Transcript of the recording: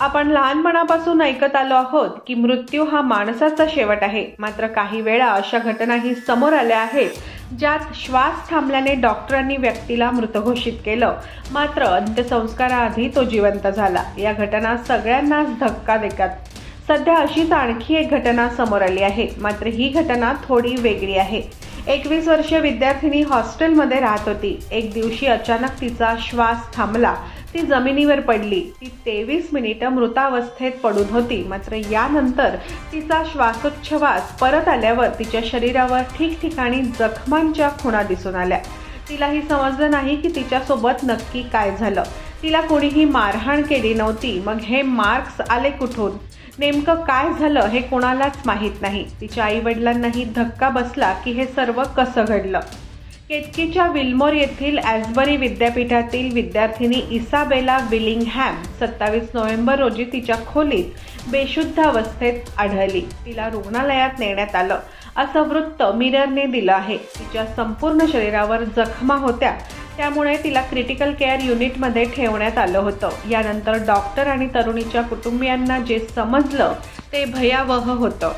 आपण लहानपणापासून ऐकत आलो आहोत की मृत्यू हा माणसाचा शेवट आहे. मात्र काही वेळा अशा घटनाही समोर आल्या आहेत ज्यात श्वास थांबल्याने डॉक्टरांनी व्यक्तीला मृत घोषित केलं. मात्र अंत्यसंस्काराआधी तो जिवंत झाला. या घटना सगळ्यांनाच धक्का देतात सध्या अशीच आणखी एक घटना समोर आली आहे. मात्र ही घटना थोडी वेगळी आहे. एकवीस वर्षीय विद्यार्थिनी हॉस्टेलमध्ये राहत होती. एक दिवशी अचानक तिचा श्वास थांबला. ती जमिनीवर पडली. ती तेवीस मिनिटं मृतावस्थेत पडून होती. मात्र यानंतर तिचा श्वासोच्छवास परत आल्यावर तिच्या शरीरावर ठिकठिकाणी जखमांच्या खुणा दिसून आल्या. तिलाही समजलं नाही की तिच्यासोबत नक्की काय झालं. तिला कोणीही मारहाण केली नव्हती. मग हे मार्क्स आले कुठून? नेमकं काय झालं हे कोणालाच माहीत नाही. तिच्या आईवडिलांनाही धक्का बसला की हे सर्व कसं घडलं? केतकीच्या विल्मोर येथील ॲसबरी विद्यापीठातील विद्यार्थिनी इसाबेला विलिंगहॅम सत्तावीस नोव्हेंबर रोजी तिच्या खोलीत बेशुद्ध अवस्थेत आढळली. तिला रुग्णालयात नेण्यात आलं. असं वृत्त मिररने दिलं आहे. तिच्या संपूर्ण शरीरावर जखमा होत्या. त्यामुळे तिला क्रिटिकल केअर युनिटमध्ये ठेवण्यात आलं होतं. यानंतर डॉक्टर आणि तरुणीच्या कुटुंबियांना जे समजलं ते भयावह होतं.